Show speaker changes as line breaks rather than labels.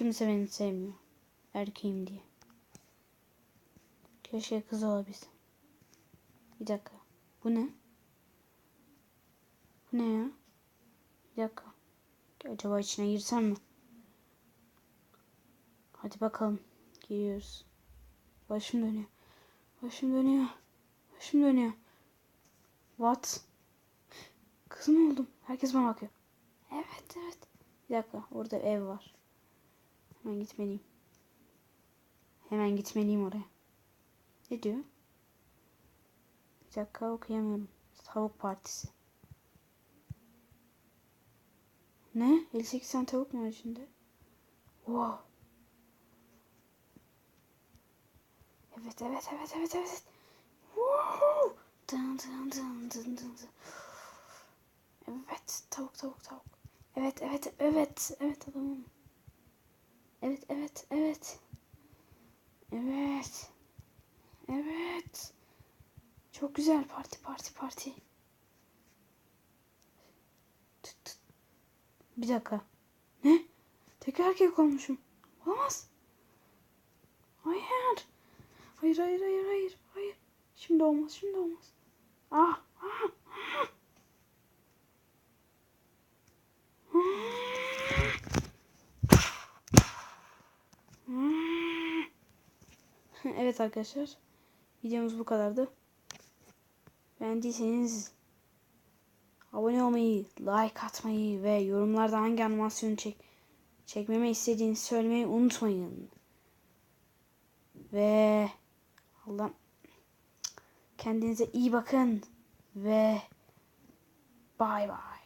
kimse beni sevmiyor. Erkeğim diye. Keşke kız olabilsem. Bir dakika. Bu ne? Bu ne ya? Bir dakika. Acaba içine girsem mi? Hadi bakalım. Giriyoruz. Başım dönüyor. Başım dönüyor. Başım dönüyor. What? Kız mı oldum? Herkes bana bakıyor. Evet evet. Bir dakika. Orada ev var. Hemen gitmeliyim. Hemen gitmeliyim oraya. Ne diyor? Bir dakika okuyamıyorum. Tavuk partisi. Ne? 58 tane tavuk mu var içinde? Wow. Evet evet evet evet evet. Wow. Dın dın dın dın dın dın. Evet tavuk tavuk tavuk. Evet evet evet evet adamım. Evet evet evet. Evet. Evet. Çok güzel parti parti parti. Tut, tut. Bir dakika. Ne? Tek erkek olmuşum. Olamaz. Hayır. Hayır hayır hayır hayır hayır. Şimdi olmaz şimdi olmaz. Ah ah ah. Evet arkadaşlar. Videomuz bu kadardı. Beğendiyseniz abone olmayı, like atmayı ve yorumlarda hangi animasyonu çek çekmemi istediğinizi söylemeyi unutmayın. Ve Allah kendinize iyi bakın ve bay bay.